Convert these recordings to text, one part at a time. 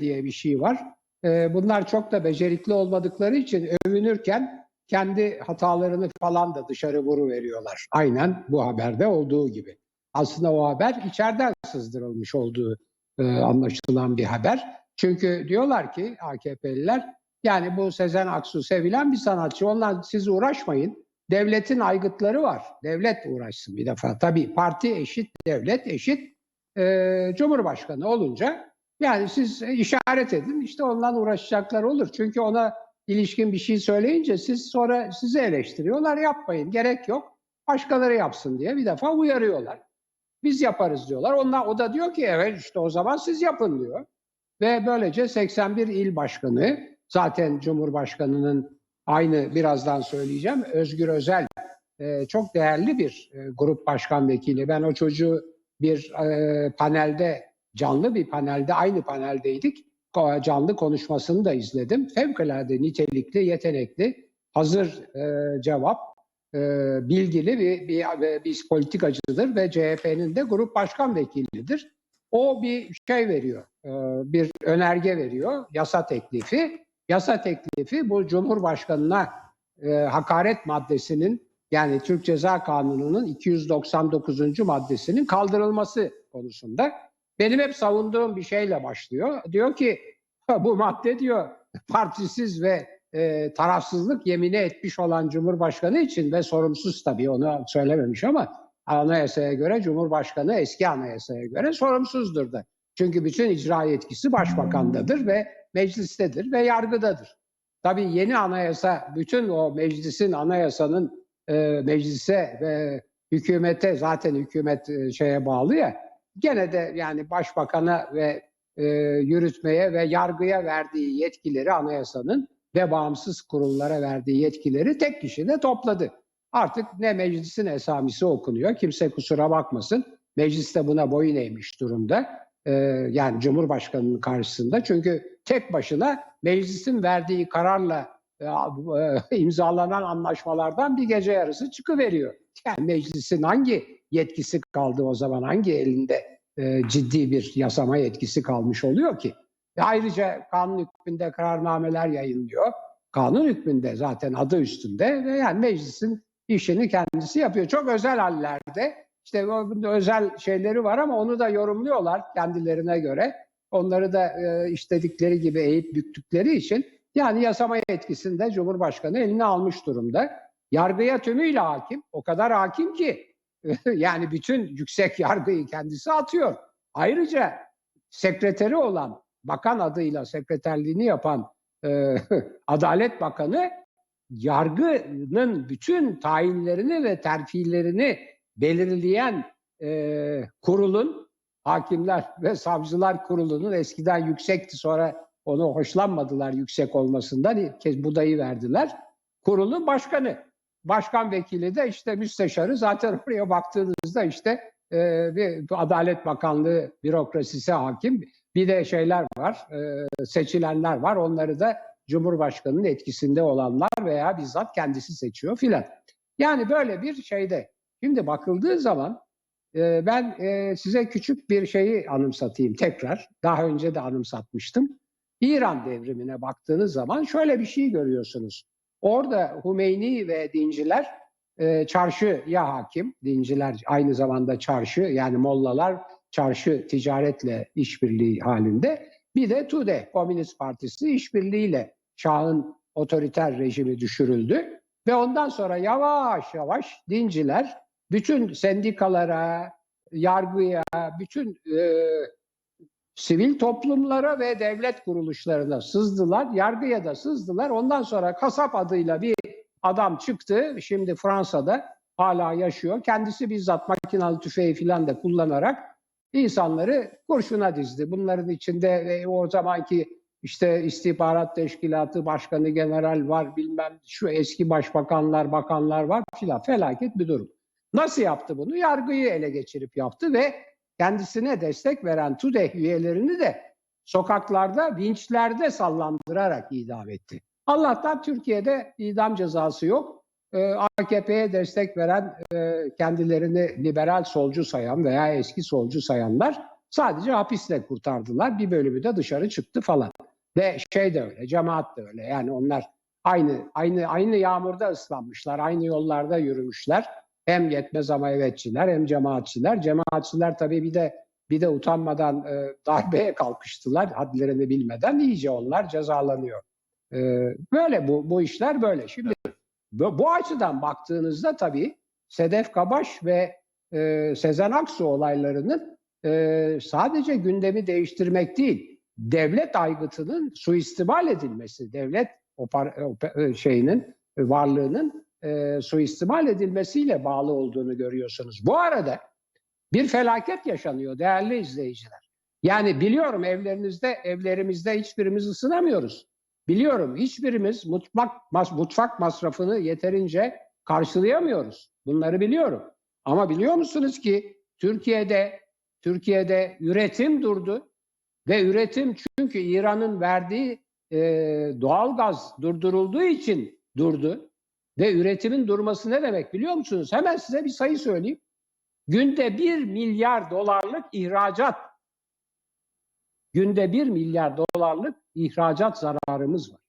diye bir şey var. Ee, bunlar çok da becerikli olmadıkları için övünürken kendi hatalarını falan da dışarı vuru veriyorlar. Aynen bu haberde olduğu gibi. Aslında o haber içeriden sızdırılmış olduğu e, anlaşılan bir haber. Çünkü diyorlar ki AKP'liler yani bu Sezen Aksu sevilen bir sanatçı. Ondan siz uğraşmayın. Devletin aygıtları var. Devlet uğraşsın bir defa. Tabii parti eşit, devlet eşit. e, Cumhurbaşkanı olunca yani siz işaret edin işte ondan uğraşacaklar olur. Çünkü ona ilişkin bir şey söyleyince siz sonra sizi eleştiriyorlar yapmayın gerek yok. Başkaları yapsın diye bir defa uyarıyorlar. Biz yaparız diyorlar. Onlar, o da diyor ki evet işte o zaman siz yapın diyor. Ve böylece 81 il başkanı zaten Cumhurbaşkanı'nın aynı birazdan söyleyeceğim Özgür Özel e, çok değerli bir e, grup başkan vekili. Ben o çocuğu bir e, panelde canlı bir panelde aynı paneldeydik. Canlı konuşmasını da izledim. Fevkalade nitelikli, yetenekli, hazır e, cevap, e, bilgili bir, bir, bir politikacıdır ve CHP'nin de grup başkan vekilidir. O bir şey veriyor, e, bir önerge veriyor, yasa teklifi. Yasa teklifi bu Cumhurbaşkanına e, hakaret maddesinin yani Türk Ceza Kanunu'nun 299. maddesinin kaldırılması konusunda. Benim hep savunduğum bir şeyle başlıyor. Diyor ki "Ha, bu madde diyor partisiz ve e, tarafsızlık yemini etmiş olan Cumhurbaşkanı için ve sorumsuz tabii onu söylememiş ama anayasaya göre Cumhurbaşkanı eski anayasaya göre sorumsuzdur da. Çünkü bütün icra yetkisi başbakandadır ve meclistedir ve yargıdadır. Tabii yeni anayasa bütün o meclisin anayasanın e, meclise ve hükümete zaten hükümet e, şeye bağlı ya gene de yani başbakana ve e, yürütmeye ve yargıya verdiği yetkileri anayasanın ve bağımsız kurullara verdiği yetkileri tek kişide topladı. Artık ne meclisin esamisi okunuyor, kimse kusura bakmasın. Meclis de buna boyun eğmiş durumda. Ee, yani Cumhurbaşkanı'nın karşısında. Çünkü tek başına meclisin verdiği kararla e, e, imzalanan anlaşmalardan bir gece yarısı çıkıveriyor. Yani meclisin hangi yetkisi kaldı o zaman, hangi elinde e, ciddi bir yasama yetkisi kalmış oluyor ki? E ayrıca kanun hükmünde kararnameler yayınlıyor. Kanun hükmünde zaten adı üstünde ve yani meclisin işini kendisi yapıyor. Çok özel hallerde işte özel şeyleri var ama onu da yorumluyorlar kendilerine göre. Onları da e, istedikleri gibi eğip büktükleri için yani yasama yetkisini de Cumhurbaşkanı eline almış durumda. Yargıya tümüyle hakim. O kadar hakim ki yani bütün yüksek yargıyı kendisi atıyor. Ayrıca sekreteri olan bakan adıyla sekreterliğini yapan e, Adalet Bakanı yargının bütün tayinlerini ve terfilerini belirleyen e, kurulun hakimler ve savcılar kurulunun eskiden yüksekti sonra onu hoşlanmadılar yüksek olmasından kez budayı verdiler. Kurulun başkanı. Başkan vekili de işte müsteşarı zaten oraya baktığınızda işte e, bir Adalet Bakanlığı bürokrasisi hakim. Bir de şeyler var, e, seçilenler var. Onları da Cumhurbaşkanı'nın etkisinde olanlar veya bizzat kendisi seçiyor filan. Yani böyle bir şeyde. Şimdi bakıldığı zaman e, ben e, size küçük bir şeyi anımsatayım tekrar. Daha önce de anımsatmıştım. İran devrimine baktığınız zaman şöyle bir şey görüyorsunuz. Orada Hümeyni ve dinciler e, çarşıya hakim. Dinciler aynı zamanda çarşı yani mollalar çarşı ticaretle işbirliği halinde. Bir de TUDE Komünist Partisi işbirliğiyle Şah'ın otoriter rejimi düşürüldü. Ve ondan sonra yavaş yavaş dinciler bütün sendikalara, yargıya, bütün e, sivil toplumlara ve devlet kuruluşlarına sızdılar. Yargıya da sızdılar. Ondan sonra kasap adıyla bir adam çıktı. Şimdi Fransa'da hala yaşıyor. Kendisi bizzat makinalı tüfeği falan da kullanarak insanları kurşuna dizdi. Bunların içinde e, o zamanki işte istihbarat teşkilatı başkanı general var bilmem şu eski başbakanlar bakanlar var filan felaket bir durum. Nasıl yaptı bunu? Yargıyı ele geçirip yaptı ve kendisine destek veren TUDE üyelerini de sokaklarda, vinçlerde sallandırarak idam etti. Allah'tan Türkiye'de idam cezası yok. Ee, AKP'ye destek veren, e, kendilerini liberal solcu sayan veya eski solcu sayanlar sadece hapisle kurtardılar. Bir bölümü de dışarı çıktı falan. Ve şey de öyle, cemaat de öyle. Yani onlar aynı aynı aynı yağmurda ıslanmışlar, aynı yollarda yürümüşler. Hem yetmez ama evetçiler hem cemaatçiler. Cemaatçiler tabii bir de bir de utanmadan e, darbeye kalkıştılar hadlerini bilmeden iyice onlar cezalanıyor. E, böyle bu bu işler böyle. Şimdi bu, bu açıdan baktığınızda tabii Sedef Kabaş ve e, Sezen Aksu olaylarının e, sadece gündemi değiştirmek değil, devlet aygıtının suistimal edilmesi, devlet opar, op- şeyinin varlığının e, suistimal edilmesiyle bağlı olduğunu görüyorsunuz. Bu arada bir felaket yaşanıyor değerli izleyiciler. Yani biliyorum evlerinizde, evlerimizde hiçbirimiz ısınamıyoruz. Biliyorum hiçbirimiz mutfak, mas- mutfak masrafını yeterince karşılayamıyoruz. Bunları biliyorum. Ama biliyor musunuz ki Türkiye'de Türkiye'de üretim durdu ve üretim çünkü İran'ın verdiği e, doğal gaz durdurulduğu için durdu. Ve üretimin durması ne demek biliyor musunuz? Hemen size bir sayı söyleyeyim. Günde 1 milyar dolarlık ihracat, günde 1 milyar dolarlık ihracat zararımız var.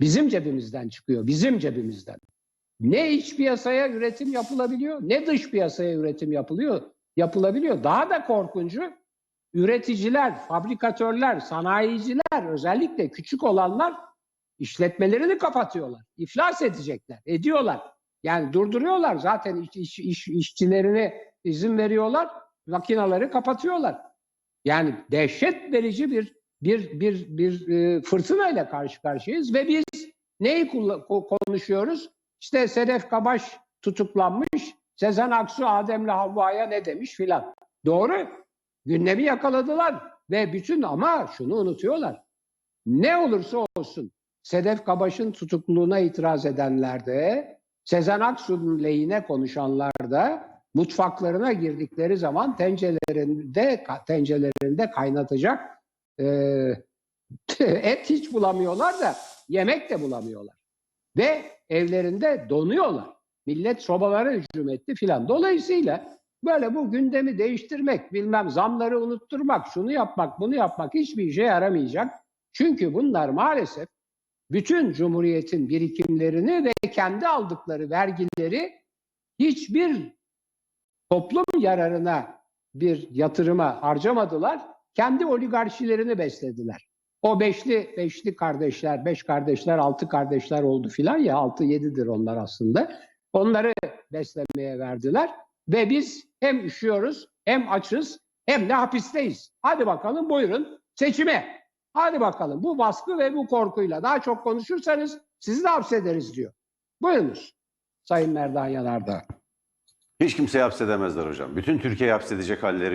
Bizim cebimizden çıkıyor, bizim cebimizden. Ne iç piyasaya üretim yapılabiliyor, ne dış piyasaya üretim yapılıyor, yapılabiliyor. Daha da korkuncu üreticiler, fabrikatörler, sanayiciler, özellikle küçük olanlar işletmelerini kapatıyorlar. İflas edecekler, ediyorlar. Yani durduruyorlar zaten iş, iş, iş- işçilerine izin veriyorlar, makinaları kapatıyorlar. Yani dehşet verici bir bir bir bir e, fırtınayla karşı karşıyayız ve biz neyi konuşuyoruz? İşte Sedef Kabaş tutuklanmış, Sezen Aksu Adem'le Havva'ya ne demiş filan. Doğru. Gündemi yakaladılar ve bütün ama şunu unutuyorlar. Ne olursa olsun Sedef Kabaş'ın tutukluluğuna itiraz edenler de Sezen Aksu'nun lehine konuşanlar da mutfaklarına girdikleri zaman tencerelerinde tencerelerinde kaynatacak e, et hiç bulamıyorlar da yemek de bulamıyorlar. Ve evlerinde donuyorlar. Millet sobalara hücum etti filan. Dolayısıyla böyle bu gündemi değiştirmek, bilmem zamları unutturmak, şunu yapmak, bunu yapmak hiçbir işe yaramayacak. Çünkü bunlar maalesef bütün Cumhuriyet'in birikimlerini ve kendi aldıkları vergileri hiçbir toplum yararına bir yatırıma harcamadılar. Kendi oligarşilerini beslediler. O beşli, beşli kardeşler, beş kardeşler, altı kardeşler oldu filan ya, altı yedidir onlar aslında. Onları beslemeye verdiler ve biz hem üşüyoruz, hem açız, hem de hapisteyiz. Hadi bakalım buyurun seçime. Hadi bakalım bu baskı ve bu korkuyla daha çok konuşursanız sizi de hapsederiz diyor. Buyurunuz Sayın Merdan Yanardağ. Hiç kimseyi hapsedemezler hocam. Bütün Türkiye'yi hapsedecek halleri